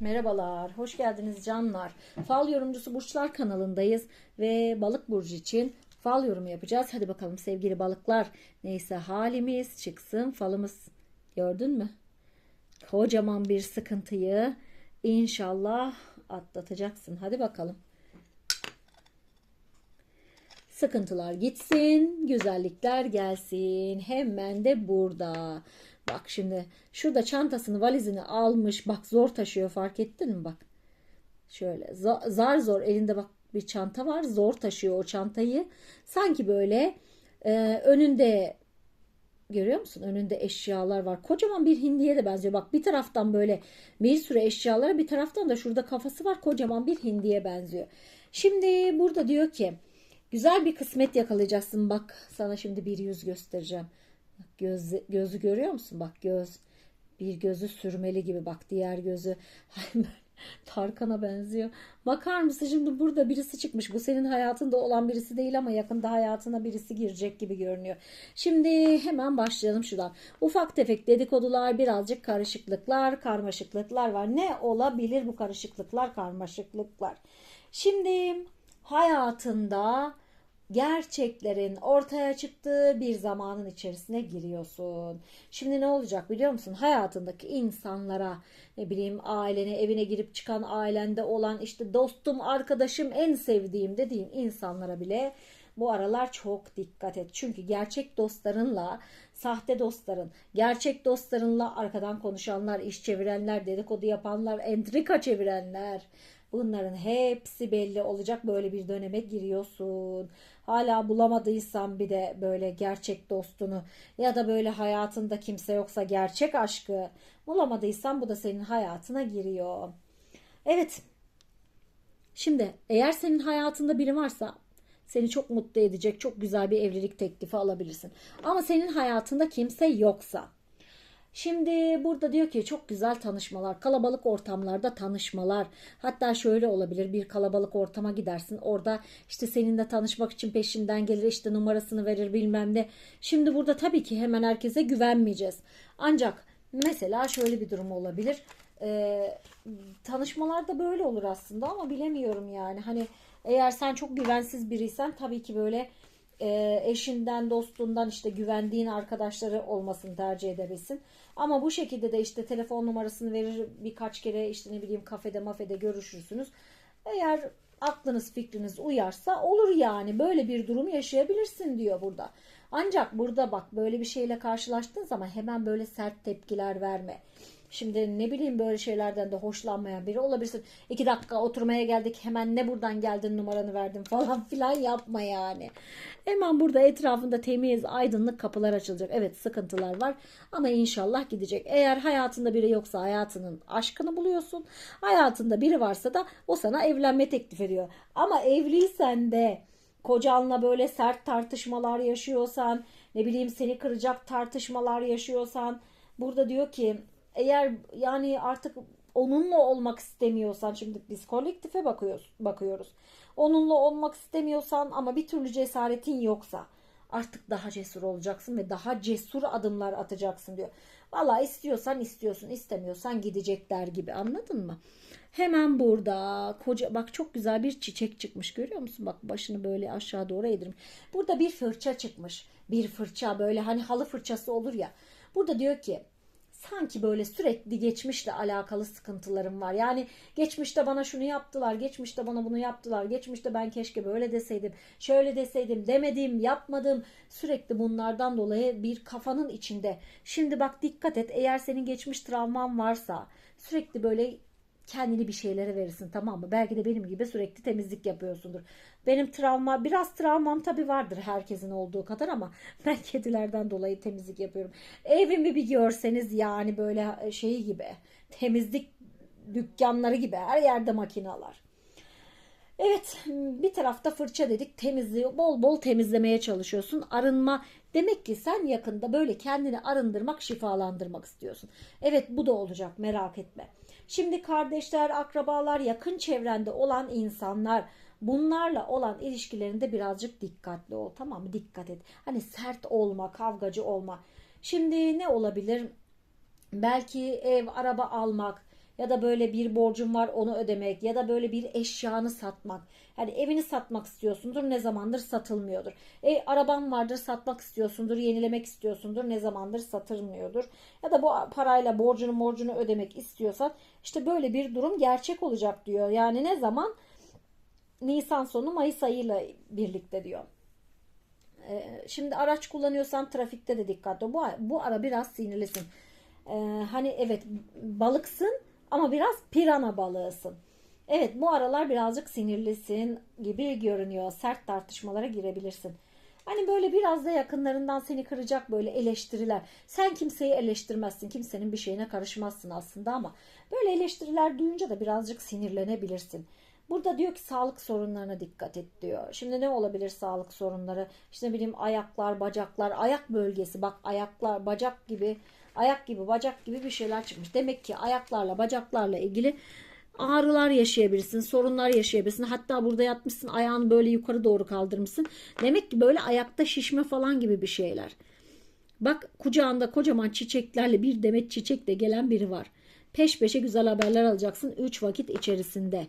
Merhabalar, hoş geldiniz canlar. Fal yorumcusu Burçlar kanalındayız ve balık burcu için fal yorumu yapacağız. Hadi bakalım sevgili balıklar. Neyse halimiz çıksın falımız. Gördün mü? Kocaman bir sıkıntıyı inşallah atlatacaksın. Hadi bakalım. Sıkıntılar gitsin, güzellikler gelsin. Hemen de burada. Bak şimdi şurada çantasını valizini almış. Bak zor taşıyor fark ettin mi bak. Şöyle za- zar zor elinde bak bir çanta var. Zor taşıyor o çantayı. Sanki böyle e, önünde görüyor musun? Önünde eşyalar var. Kocaman bir hindiye de benziyor. Bak bir taraftan böyle bir sürü eşyalara bir taraftan da şurada kafası var. Kocaman bir hindiye benziyor. Şimdi burada diyor ki güzel bir kısmet yakalayacaksın. Bak sana şimdi bir yüz göstereceğim. Bak göz, gözü görüyor musun? Bak göz. Bir gözü sürmeli gibi bak diğer gözü. Tarkan'a benziyor. Bakar mısın şimdi burada birisi çıkmış. Bu senin hayatında olan birisi değil ama yakında hayatına birisi girecek gibi görünüyor. Şimdi hemen başlayalım şuradan. Ufak tefek dedikodular, birazcık karışıklıklar, karmaşıklıklar var. Ne olabilir bu karışıklıklar, karmaşıklıklar? Şimdi hayatında gerçeklerin ortaya çıktığı bir zamanın içerisine giriyorsun. Şimdi ne olacak biliyor musun? Hayatındaki insanlara ne bileyim ailene evine girip çıkan ailende olan işte dostum arkadaşım en sevdiğim dediğin insanlara bile bu aralar çok dikkat et. Çünkü gerçek dostlarınla sahte dostların, gerçek dostlarınla arkadan konuşanlar, iş çevirenler, dedikodu yapanlar, entrika çevirenler bunların hepsi belli olacak. Böyle bir döneme giriyorsun. Hala bulamadıysan bir de böyle gerçek dostunu ya da böyle hayatında kimse yoksa gerçek aşkı bulamadıysan bu da senin hayatına giriyor. Evet. Şimdi eğer senin hayatında biri varsa seni çok mutlu edecek çok güzel bir evlilik teklifi alabilirsin. Ama senin hayatında kimse yoksa Şimdi burada diyor ki çok güzel tanışmalar, kalabalık ortamlarda tanışmalar. Hatta şöyle olabilir bir kalabalık ortama gidersin. Orada işte seninle tanışmak için peşinden gelir işte numarasını verir bilmem ne. Şimdi burada tabii ki hemen herkese güvenmeyeceğiz. Ancak mesela şöyle bir durum olabilir. Ee, tanışmalarda böyle olur aslında ama bilemiyorum yani. Hani eğer sen çok güvensiz biriysen tabii ki böyle e, eşinden, dostundan işte güvendiğin arkadaşları olmasını tercih edebilsin. Ama bu şekilde de işte telefon numarasını verir birkaç kere işte ne bileyim kafede mafede görüşürsünüz. Eğer aklınız fikriniz uyarsa olur yani böyle bir durum yaşayabilirsin diyor burada. Ancak burada bak böyle bir şeyle karşılaştığın zaman hemen böyle sert tepkiler verme. Şimdi ne bileyim böyle şeylerden de hoşlanmayan biri olabilirsin. İki dakika oturmaya geldik hemen ne buradan geldin numaranı verdim falan filan yapma yani. Hemen burada etrafında temiz aydınlık kapılar açılacak. Evet sıkıntılar var ama inşallah gidecek. Eğer hayatında biri yoksa hayatının aşkını buluyorsun. Hayatında biri varsa da o sana evlenme teklif ediyor. Ama evliysen de kocanla böyle sert tartışmalar yaşıyorsan ne bileyim seni kıracak tartışmalar yaşıyorsan burada diyor ki eğer yani artık onunla olmak istemiyorsan şimdi biz kolektife bakıyoruz bakıyoruz. Onunla olmak istemiyorsan ama bir türlü cesaretin yoksa artık daha cesur olacaksın ve daha cesur adımlar atacaksın diyor. Valla istiyorsan istiyorsun istemiyorsan gidecekler gibi anladın mı? Hemen burada koca bak çok güzel bir çiçek çıkmış görüyor musun? Bak başını böyle aşağı doğru eğdirmiş. Burada bir fırça çıkmış. Bir fırça böyle hani halı fırçası olur ya. Burada diyor ki sanki böyle sürekli geçmişle alakalı sıkıntılarım var. Yani geçmişte bana şunu yaptılar, geçmişte bana bunu yaptılar, geçmişte ben keşke böyle deseydim, şöyle deseydim, demedim, yapmadım. Sürekli bunlardan dolayı bir kafanın içinde. Şimdi bak dikkat et eğer senin geçmiş travman varsa sürekli böyle kendini bir şeylere verirsin tamam mı? Belki de benim gibi sürekli temizlik yapıyorsundur. Benim travma biraz travmam tabii vardır herkesin olduğu kadar ama ben kedilerden dolayı temizlik yapıyorum. Evimi bir görseniz yani böyle şeyi gibi temizlik dükkanları gibi her yerde makineler. Evet bir tarafta fırça dedik temizliği bol bol temizlemeye çalışıyorsun. Arınma demek ki sen yakında böyle kendini arındırmak şifalandırmak istiyorsun. Evet bu da olacak merak etme. Şimdi kardeşler, akrabalar, yakın çevrende olan insanlar bunlarla olan ilişkilerinde birazcık dikkatli ol tamam mı? Dikkat et. Hani sert olma, kavgacı olma. Şimdi ne olabilir? Belki ev, araba almak ya da böyle bir borcun var onu ödemek ya da böyle bir eşyanı satmak. Yani evini satmak istiyorsundur ne zamandır satılmıyordur. E, araban vardır satmak istiyorsundur yenilemek istiyorsundur ne zamandır satılmıyordur. Ya da bu parayla borcunu borcunu ödemek istiyorsan işte böyle bir durum gerçek olacak diyor. Yani ne zaman? Nisan sonu Mayıs ayıyla birlikte diyor. Ee, şimdi araç kullanıyorsan trafikte de dikkatli. Bu, bu ara biraz sinirlisin. Ee, hani evet balıksın ama biraz pirana balığısın. Evet bu aralar birazcık sinirlisin gibi görünüyor. Sert tartışmalara girebilirsin. Hani böyle biraz da yakınlarından seni kıracak böyle eleştiriler. Sen kimseyi eleştirmezsin. Kimsenin bir şeyine karışmazsın aslında ama böyle eleştiriler duyunca da birazcık sinirlenebilirsin. Burada diyor ki sağlık sorunlarına dikkat et diyor. Şimdi ne olabilir sağlık sorunları? İşte ne bileyim ayaklar, bacaklar, ayak bölgesi. Bak ayaklar, bacak gibi, ayak gibi, bacak gibi bir şeyler çıkmış. Demek ki ayaklarla, bacaklarla ilgili ağrılar yaşayabilirsin, sorunlar yaşayabilirsin. Hatta burada yatmışsın, ayağını böyle yukarı doğru kaldırmışsın. Demek ki böyle ayakta şişme falan gibi bir şeyler. Bak kucağında kocaman çiçeklerle bir demet çiçekle gelen biri var. Peş peşe güzel haberler alacaksın 3 vakit içerisinde.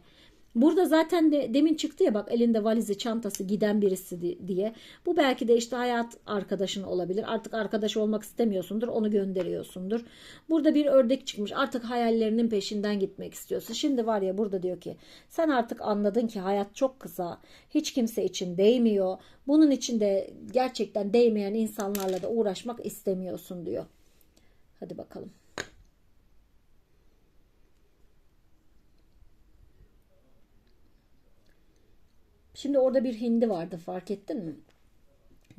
Burada zaten de demin çıktı ya bak elinde valizi çantası giden birisi diye. Bu belki de işte hayat arkadaşın olabilir. Artık arkadaş olmak istemiyorsundur onu gönderiyorsundur. Burada bir ördek çıkmış artık hayallerinin peşinden gitmek istiyorsun. Şimdi var ya burada diyor ki sen artık anladın ki hayat çok kısa. Hiç kimse için değmiyor. Bunun için de gerçekten değmeyen insanlarla da uğraşmak istemiyorsun diyor. Hadi bakalım. Şimdi orada bir hindi vardı fark ettin mi?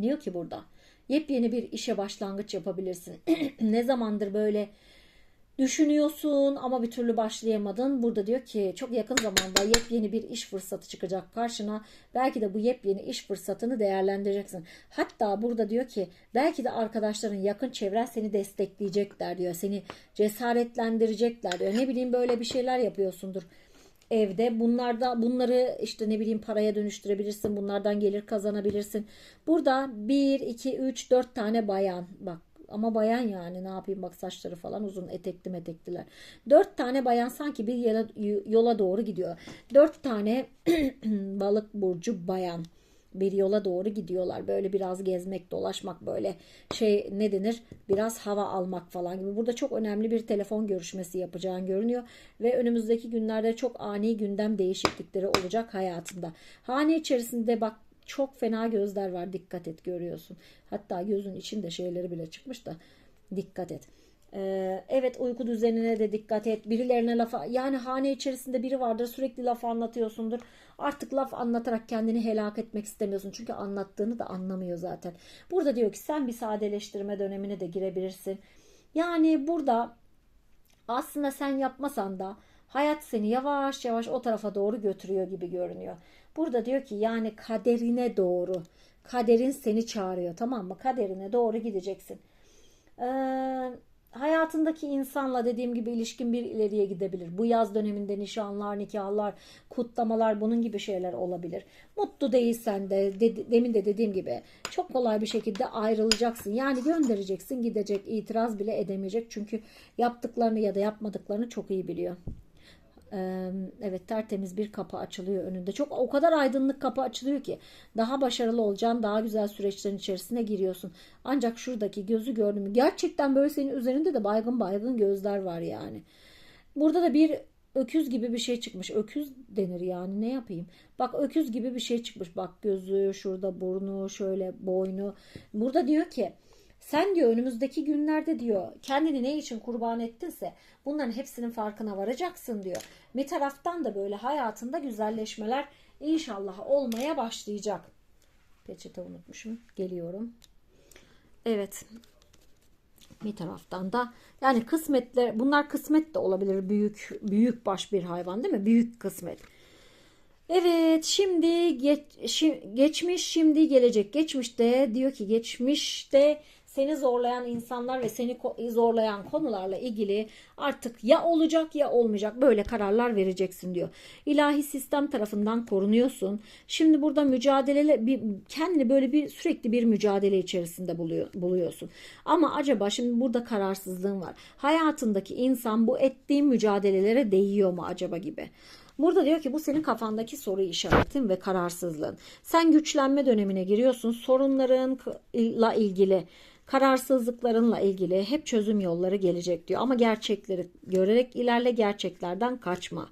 Diyor ki burada yepyeni bir işe başlangıç yapabilirsin. ne zamandır böyle düşünüyorsun ama bir türlü başlayamadın. Burada diyor ki çok yakın zamanda yepyeni bir iş fırsatı çıkacak karşına. Belki de bu yepyeni iş fırsatını değerlendireceksin. Hatta burada diyor ki belki de arkadaşların yakın çevren seni destekleyecekler diyor. Seni cesaretlendirecekler diyor. Ne bileyim böyle bir şeyler yapıyorsundur evde. Bunlarda bunları işte ne bileyim paraya dönüştürebilirsin. Bunlardan gelir kazanabilirsin. Burada 1, 2, 3, 4 tane bayan. Bak ama bayan yani ne yapayım bak saçları falan uzun etekli metekliler. Dört tane bayan sanki bir yola, yola doğru gidiyor. Dört tane balık burcu bayan bir yola doğru gidiyorlar. Böyle biraz gezmek, dolaşmak böyle şey ne denir? Biraz hava almak falan gibi. Burada çok önemli bir telefon görüşmesi yapacağın görünüyor ve önümüzdeki günlerde çok ani gündem değişiklikleri olacak hayatında. Hane içerisinde bak çok fena gözler var. Dikkat et görüyorsun. Hatta gözün içinde şeyleri bile çıkmış da dikkat et. Ee, evet uyku düzenine de dikkat et. Birilerine lafa yani hane içerisinde biri vardır sürekli laf anlatıyorsundur. Artık laf anlatarak kendini helak etmek istemiyorsun. Çünkü anlattığını da anlamıyor zaten. Burada diyor ki sen bir sadeleştirme dönemine de girebilirsin. Yani burada aslında sen yapmasan da hayat seni yavaş yavaş o tarafa doğru götürüyor gibi görünüyor. Burada diyor ki yani kaderine doğru. Kaderin seni çağırıyor tamam mı? Kaderine doğru gideceksin. Eee hayatındaki insanla dediğim gibi ilişkin bir ileriye gidebilir. Bu yaz döneminde nişanlar, nikahlar, kutlamalar bunun gibi şeyler olabilir. Mutlu değilsen de, de demin de dediğim gibi çok kolay bir şekilde ayrılacaksın. Yani göndereceksin gidecek itiraz bile edemeyecek. Çünkü yaptıklarını ya da yapmadıklarını çok iyi biliyor. Evet tertemiz bir kapı açılıyor önünde. Çok o kadar aydınlık kapı açılıyor ki daha başarılı olacaksın, daha güzel süreçlerin içerisine giriyorsun. Ancak şuradaki gözü gördüm. Gerçekten böyle senin üzerinde de baygın baygın gözler var yani. Burada da bir öküz gibi bir şey çıkmış. Öküz denir yani ne yapayım? Bak öküz gibi bir şey çıkmış. Bak gözü, şurada burnu, şöyle boynu. Burada diyor ki sen diyor önümüzdeki günlerde diyor kendini ne için kurban ettinse bunların hepsinin farkına varacaksın diyor. Bir taraftan da böyle hayatında güzelleşmeler inşallah olmaya başlayacak. Peçete unutmuşum. Geliyorum. Evet. Bir taraftan da yani kısmetler bunlar kısmet de olabilir. Büyük büyük baş bir hayvan değil mi? Büyük kısmet. Evet şimdi geç, şi, geçmiş şimdi gelecek. Geçmişte diyor ki geçmişte seni zorlayan insanlar ve seni zorlayan konularla ilgili artık ya olacak ya olmayacak böyle kararlar vereceksin diyor. İlahi sistem tarafından korunuyorsun. Şimdi burada mücadele kendini böyle bir sürekli bir mücadele içerisinde buluyor, buluyorsun. Ama acaba şimdi burada kararsızlığın var. Hayatındaki insan bu ettiğin mücadelelere değiyor mu acaba gibi. Burada diyor ki bu senin kafandaki soru işaretin ve kararsızlığın. Sen güçlenme dönemine giriyorsun. Sorunlarınla ilgili, kararsızlıklarınla ilgili hep çözüm yolları gelecek diyor. Ama gerçekleri görerek ilerle gerçeklerden kaçma.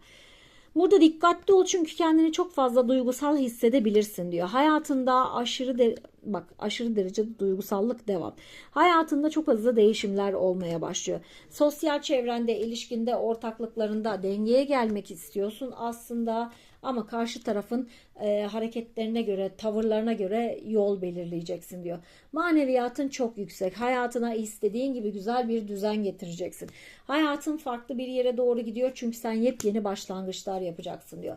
Burada dikkatli ol çünkü kendini çok fazla duygusal hissedebilirsin diyor. Hayatında aşırı de, bak aşırı derecede duygusallık devam. Hayatında çok hızlı değişimler olmaya başlıyor. Sosyal çevrende, ilişkinde, ortaklıklarında dengeye gelmek istiyorsun aslında ama karşı tarafın e, hareketlerine göre, tavırlarına göre yol belirleyeceksin diyor. Maneviyatın çok yüksek. Hayatına istediğin gibi güzel bir düzen getireceksin. Hayatın farklı bir yere doğru gidiyor çünkü sen yepyeni başlangıçlar yapacaksın diyor.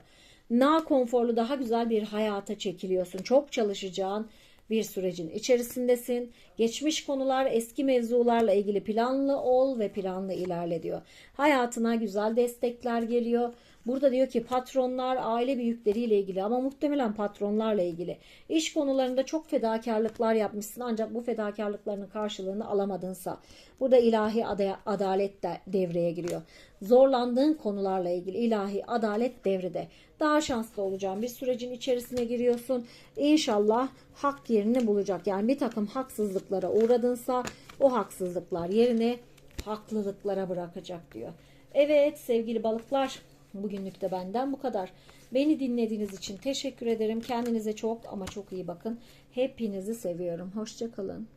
Daha konforlu, daha güzel bir hayata çekiliyorsun. Çok çalışacağın bir sürecin içerisindesin. Geçmiş konular, eski mevzularla ilgili planlı ol ve planlı ilerle diyor. Hayatına güzel destekler geliyor. Burada diyor ki patronlar aile büyükleriyle ilgili ama muhtemelen patronlarla ilgili. İş konularında çok fedakarlıklar yapmışsın ancak bu fedakarlıklarının karşılığını alamadınsa. Burada ilahi ada- adalet de devreye giriyor. Zorlandığın konularla ilgili ilahi adalet devrede. Daha şanslı olacağın bir sürecin içerisine giriyorsun. İnşallah hak yerini bulacak. Yani bir takım haksızlıklara uğradınsa o haksızlıklar yerini haklılıklara bırakacak diyor. Evet sevgili balıklar bugünlük de benden bu kadar. Beni dinlediğiniz için teşekkür ederim. Kendinize çok ama çok iyi bakın. Hepinizi seviyorum. Hoşçakalın.